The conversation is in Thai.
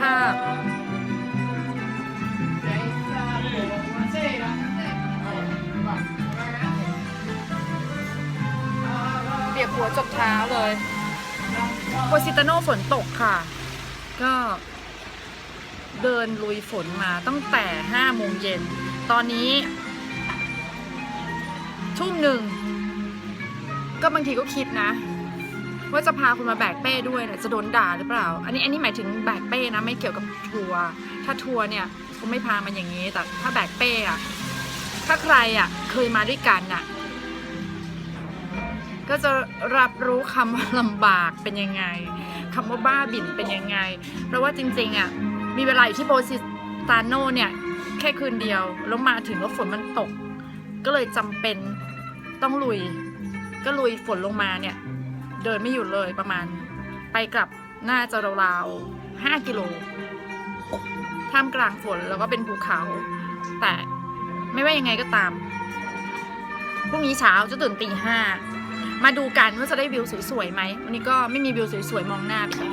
ภาพ เปียกหัวจบเท้าเลยโปซิตาโนฝนตกค่ะ ก็เดินลุยฝนมาตั้งแต่ห้าโมงเย็น ตอนนี้ ทุ่มหนึ่ง ก็บางทีก็คิดนะ ว่าจะพาคุณมาแบกเป้ด้วยเนี่ยจะโดนด่าหรือเปล่า อันนี้อันนี้หมายถึงแบกเป้นะไม่เกี่ยวกับทัวร์ถ้าทัวร์เนี่ยเขาไม่พามันอย่างนี้ แต่ถ้าแบกเป้อะถ้าใครอะเคยมาด้วยกันอะก็จะรับรู้คำว่าลำบากเป็นยังไงคำว่าบ้าบิ่นเป็นยังไง เพราะว่าจริงๆอะมีเวลาอยู่ที่โบซิตาโนเนี่ยแค่คืนเดียวแล้วมาถึงแล้วฝนมันตก ก็เลยจำเป็นต้องลุย ก็ลุยฝนลงมาเนี่ย เดินไม่หยุดเลยประมาณ ไปกลับน่าจะราวๆห้ากิโลท่ามกลางฝนแล้วก็เป็นภูเขา แต่ไม่ว่ายังไงก็ตามพรุ่งนี้เช้าจะตื่นตีห้ามาดูกันว่าจะได้วิวสวยๆไหมวันนี้ก็ไม่มีวิวสวยๆมองหน้าพี่